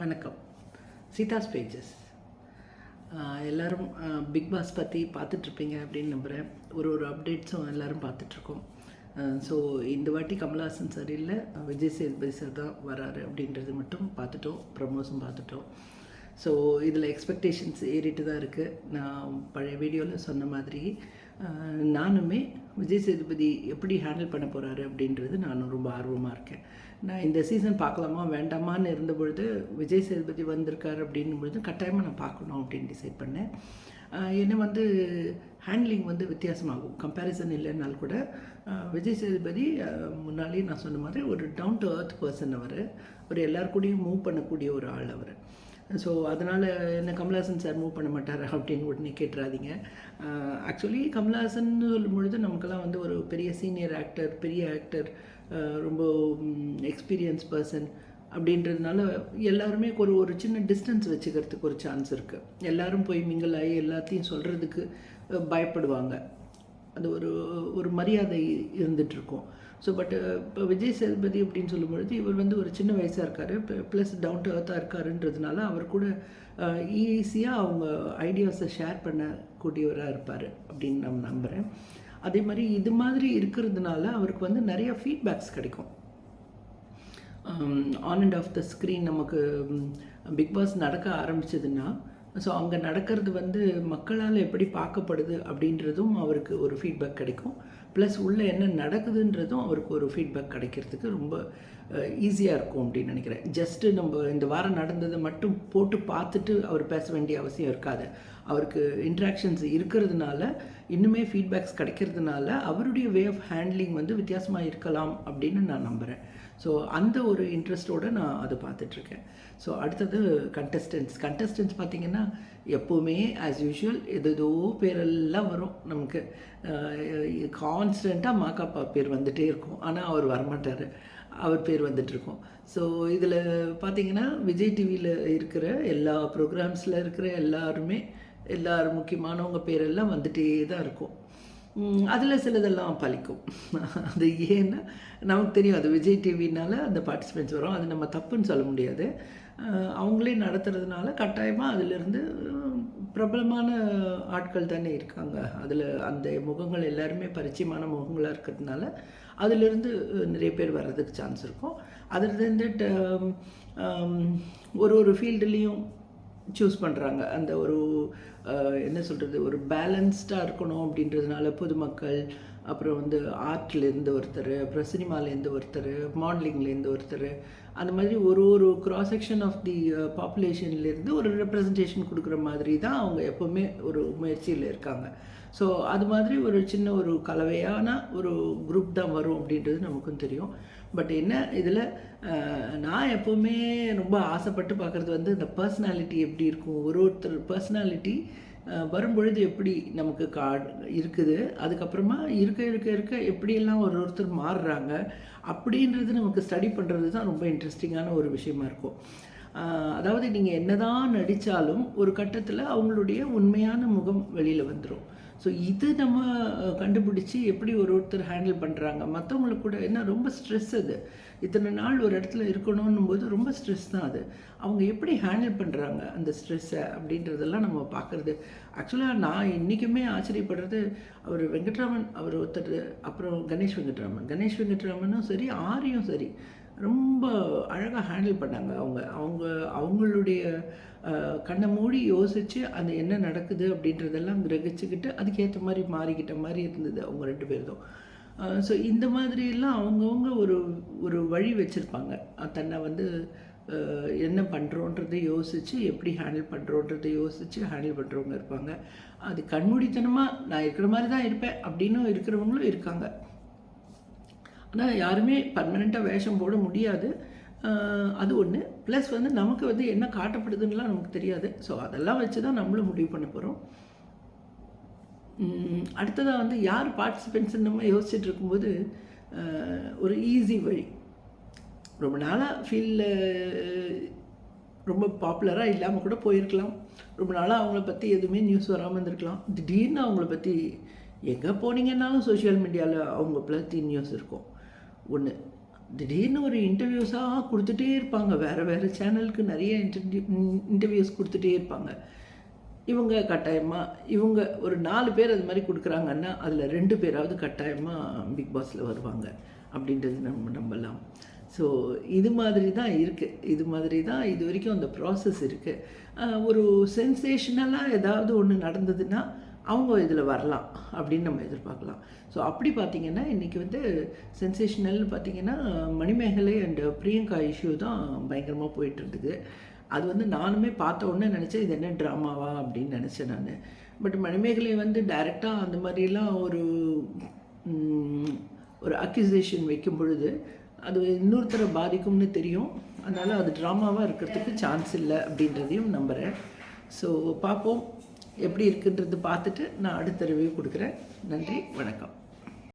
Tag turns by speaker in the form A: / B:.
A: வணக்கம். சீதாஸ் பேஜஸ் எல்லோரும் Bigg Boss பற்றி பார்த்துட்ருப்பீங்க அப்படின்னு நம்புகிறேன் ஒரு ஒரு அப்டேட்ஸும் எல்லோரும் பார்த்துட்ருக்கோம். ஸோ இந்த வாட்டி கமல்ஹாசன் சார் இல்லை விஜய் சேதுபதி சார் தான் வராரு அப்படின்றது மட்டும் பார்த்துட்டோம். ப்ரமோஸும் பார்த்துட்டோம். ஸோ இதில் எக்ஸ்பெக்டேஷன்ஸ் ஏறிட்டு தான் இருக்குது நான் பழைய வீடியோவில் சொன்ன மாதிரி நானுமே விஜய் சேதுபதி எப்படி ஹேண்டில் பண்ண போகிறாரு அப்படின்றது நான் ரொம்ப ஆர்வமாக இருக்கேன். நான் இந்த சீசன் பார்க்கலாமா வேண்டாமான்னு இருந்த பொழுது விஜய் சேதுபதி வந்திருக்காரு அப்படின்னும் பொழுது கட்டாயமாக நான் பார்க்கணும் அப்படின்னு டிசைட் பண்ணேன். அஹ், என்ன வந்து ஹேண்ட்லிங் வந்து வித்தியாசமாகும். கம்பேரிசன் இல்லைனாலும் கூட விஜய் சேதுபதி முன்னாலேயே நான் சொன்ன மாதிரி ஒரு டவுன் டு அர்த் பர்சன் அவர். ஒரு எல்லார் கூடயும் மூவ் பண்ணக்கூடிய ஒரு ஆள் அவர். ஸோ அதனால் என்ன கமல்ஹாசன் சார் மூவ் பண்ண மாட்டார் அப்படின்னு உடனே கேட்டுறாதீங்க. Uh, ஆக்சுவலி கமல்ஹாசன் சொல்லும் பொழுது நமக்கெல்லாம் வந்து ஒரு பெரிய சீனியர் ஆக்டர் பெரிய ஆக்டர் uh, ரொம்ப எக்ஸ்பீரியன்ஸ் பர்சன் அப்படின்றதுனால எல்லாருமே ஒரு ஒரு சின்ன டிஸ்டன்ஸ் வச்சுக்கிறதுக்கு ஒரு சான்ஸ் இருக்குது எல்லாரும் போய் மிங்கிள் ஆகி எல்லாத்தையும் சொல்கிறதுக்கு uh, பயப்படுவாங்க. அது ஒரு ஒரு மரியாதை இருந்துகிட்ருக்கும் ஸோ பட் இப்போ விஜய் சேதுபதி அப்படின்னு சொல்லும்பொழுது இவர் வந்து ஒரு சின்ன வயசாக இருக்கார். ப்ளஸ் டவுன் டு அர்த்தாக இருக்காருன்றதுனால அவர் கூட ஈஸியாக அவங்க ஐடியாஸை ஷேர் பண்ணக்கூடியவராக இருப்பார் அப்படின்னு நான் நம்புகிறேன் அதே மாதிரி இது மாதிரி இருக்கிறதுனால அவருக்கு வந்து நிறைய ஃபீட்பேக்ஸ் கிடைக்கும். On and off the screen நமக்கு பிக் பாஸ் நடக்க ஆரம்பிச்சதுன்னா ஸோ அங்கே நடக்கிறது வந்து மக்களால் எப்படி பார்க்கப்படுது அப்படின்றதும் அவருக்கு ஒரு ஃபீட்பேக் கிடைக்கும். ப்ளஸ் உள்ளே என்ன நடக்குதுன்றதும் அவருக்கு ஒரு ஃபீட்பேக் கிடைக்கிறதுக்கு ரொம்ப ஈஸியாக இருக்கும் அப்படின்னு நினைக்கிறேன். ஜஸ்ட்டு நம்ம இந்த வாரம் நடந்ததை மட்டும் போட்டு பார்த்துட்டு அவர் பேச வேண்டிய அவசியம் இருக்காது. அவருக்கு இன்ட்ராக்ஷன்ஸ் இருக்கிறதுனால இன்னுமே ஃபீட்பேக்ஸ் கிடைக்கிறதுனால அவருடைய வே ஆஃப் ஹேண்ட்லிங் வந்து வித்தியாசமாக இருக்கலாம் அப்படின்னு நான் நம்புகிறேன் ஸோ அந்த ஒரு இன்ட்ரெஸ்ட்டோடு நான் அதை பார்த்துட்ருக்கேன். ஸோ அடுத்தது கண்டஸ்டன்ஸ் கண்டஸ்டன்ஸ் பார்த்திங்கன்னா எப்போவுமே ஆஸ் யூஷுவல் எதோ பேரெல்லாம் வரும் நமக்கு. கான்ஸ்டண்ட்டாக மாக்காப்பா பேர் வந்துகிட்டே இருக்கும். ஆனால் அவர் வரமாட்டார். அவர் பேர் வந்துட்டுருக்கோம் ஸோ இதில் பார்த்தீங்கன்னா விஜய் டிவியில் இருக்கிற எல்லா ப்ரோக்ராம்ஸில் இருக்கிற எல்லாருமே எல்லாரும் முக்கியமானவங்க பேரெல்லாம் வந்துகிட்டே தான் இருக்கும். அதில் சிலதெல்லாம் பலிக்கும் அது ஏன்னா நமக்கு தெரியும் அது விஜய் டிவினால அந்த பார்ட்டிசிபெண்ட்ஸ் வரும். அது நம்ம தப்புன்னு சொல்ல முடியாது. அவங்களே நடத்துறதுனால கட்டாயமாக அதிலிருந்து பிரபலமான ஆட்கள் தானே இருக்காங்க. அதில் அந்த முகங்கள் எல்லாருமே பரிச்சயமான முகங்களாக இருக்கிறதுனால அதிலிருந்து நிறைய பேர் வர்றதுக்கு சான்ஸ் இருக்கும். அதில் இருந்துட்டு ஒரு ஒரு ஃபீல்டுலேயும் சூஸ் பண்ணுறாங்க அந்த ஒரு என்ன சொல்கிறது ஒரு பேலன்ஸ்டாக இருக்கணும் அப்படின்றதுனால பொதுமக்கள் அப்புறம் வந்து ஆர்ட்லேருந்து ஒருத்தர் அப்புறம் சினிமாலேருந்து ஒருத்தர் மாடலிங்லேருந்து ஒருத்தர் அந்த மாதிரி ஒரு ஒரு க்ராஸ் செக்ஷன் ஆஃப் தி பாப்புலேஷன்லேருந்து ஒரு ரெப்ரசன்டேஷன் கொடுக்குற மாதிரி தான் அவங்க எப்போவுமே ஒரு முயற்சியில் இருக்காங்க. ஸோ அது மாதிரி ஒரு சின்ன ஒரு கலவையான ஒரு குரூப் தான் வரும் அப்படின்றது நமக்கும் தெரியும். பட் என்ன இதில் uh, நான் எப்போவுமே ரொம்ப ஆசைப்பட்டு பார்க்குறது வந்து இந்த பர்சனாலிட்டி எப்படி இருக்கும்? ஒரு ஒருத்தர் பர்சனாலிட்டி வரும்பொழுது எப்படி நமக்கு கா இருக்குது? அதுக்கப்புறமா இருக்க இருக்க இருக்க எப்படியெல்லாம் ஒரு ஒருத்தர் மாறுறாங்க? அப்படின்றது நமக்கு ஸ்டடி பண்ணுறது தான் ரொம்ப இன்ட்ரெஸ்டிங்கான ஒரு விஷயமா இருக்கும். அதாவது நீங்கள் என்னதான் நடித்தாலும் ஒரு கட்டத்தில் அவங்களுடைய உண்மையான முகம் வெளியில் வந்துடும் ஸோ இது நம்ம கண்டுபிடிச்சு கண்டுபிடிச்சி எப்படி ஒரு ஒருத்தர் ஹேண்டில் பண்ணுறாங்க மற்றவங்களுக்கு கூட என்ன ரொம்ப ஸ்ட்ரெஸ் அது. இத்தனை நாள் ஒரு இடத்துல இருக்கணும்னும் போது ரொம்ப ஸ்ட்ரெஸ் தான் அது. அவங்க எப்படி ஹேண்டில் பண்ணுறாங்க அந்த ஸ்ட்ரெஸ்ஸை அப்படின்றதெல்லாம் நம்ம பார்க்குறது. ஆக்சுவலாக நான் இன்றைக்குமே ஆச்சரியப்படுறது அவர் வெங்கட்ராமன் அவர் ஒருத்தர் அப்புறம் கணேஷ் வெங்கட்ராமன். கணேஷ் வெங்கட்ராமனும் சரி ஆரியும் சரி. ரொம்ப அழகாக ஹேண்டில் பண்ணாங்க அவங்க. அவங்க அவங்களுடைய கண்ணை மூடி யோசித்து அது என்ன நடக்குது அப்படின்றதெல்லாம் கிரகிச்சுக்கிட்டு அதுக்கேற்ற மாதிரி மாறிக்கிட்ட மாதிரி இருந்தது அவங்க ரெண்டு பேர்தும். ஸோ இந்த மாதிரியெல்லாம் அவங்கவுங்க ஒரு ஒரு வழி வச்சுருப்பாங்க. தன்னை வந்து என்ன பண்ணுறோன்றதை யோசித்து எப்படி ஹேண்டில் பண்ணுறோன்றதை யோசித்து ஹேண்டில் பண்ணுறவங்க இருப்பாங்க. அது கண்மூடித்தனமாக நான் இருக்கிற மாதிரி தான் இருப்பேன் அப்படின்னு இருக்கிறவங்களும் இருக்காங்க. ஆனால் யாருமே பர்மனெண்ட்டாக வேஷம் போட முடியாது. அது ஒன்று ப்ளஸ் வந்து நமக்கு வந்து என்ன காட்டப்படுதுன்னெலாம் நமக்கு தெரியாது. ஸோ அதெல்லாம் வச்சு தான் நம்மளும் முடிவு பண்ண போகிறோம் அடுத்ததாக வந்து யார் பார்ட்டிசிபென்ட்ஸ் நம்ம யோசிச்சுட்டு இருக்கும்போது ஒரு ஈஸி வழி ரொம்ப நாளாக ஃபீல்டில் ரொம்ப பாப்புலராக இல்லாமல் கூட போயிருக்கலாம். ரொம்ப நாளாக அவங்கள பற்றி எதுவுமே நியூஸ் வராமல் இருந்திருக்கலாம். திடீர்னு அவங்கள பற்றி எங்கே போனீங்கன்னாலும் சோஷியல் மீடியாவில் அவங்க பற்றி நியூஸ் இருக்கும். ஒன்று திடீர்னு ஒரு இன்டர்வியூஸாக கொடுத்துட்டே இருப்பாங்க. வேறு வேறு சேனலுக்கு நிறைய இன்டர்வியூ இன்டர்வியூஸ் கொடுத்துட்டே இருப்பாங்க. இவங்க கட்டாயமாக இவங்க ஒரு நாலு பேர் அது மாதிரி கொடுக்குறாங்கன்னா அதில் ரெண்டு பேராவது கட்டாயமாக பிக் பாஸில் வருவாங்க அப்படின்றது நம்ம நம்பலாம். ஸோ இது மாதிரி தான் இருக்குது இது மாதிரி தான் இது வரைக்கும் அந்த ப்ராசஸ் இருக்குது ஒரு சென்சேஷனலாக ஏதாவது ஒன்று நடந்ததுன்னா அவங்க இதில் வரலாம் அப்படின்னு நம்ம எதிர்பார்க்கலாம். ஸோ அப்படி பார்த்தீங்கன்னா இன்றைக்கி வந்து சென்சேஷனல் பார்த்தீங்கன்னா மணிமேகலை அண்டு பிரியங்கா இஷ்யூ தான் பயங்கரமாக போயிட்டு இருந்தது. அது வந்து நானுமே பார்த்த உடனே நினச்சேன் இது என்ன ட்ராமாவா அப்படின்னு நினச்சேன் நான். பட் மணிமேகலை வந்து டைரெக்டாக அந்த மாதிரிலாம் ஒரு ஒரு அக்யூசேஷன் வைக்கும் பொழுது அது இன்னொருத்தரை பாதிக்கும்னு தெரியும். அதனால் அது ட்ராமாவாக இருக்கிறதுக்கு சான்ஸ் இல்லை அப்படின்றதையும் நம்புகிறேன் ஸோ பார்ப்போம். எப்படி இருக்குன்றது பார்த்துட்டு நான் அடுத்த ரிவ்யூ கொடுக்குறேன். நன்றி வணக்கம்.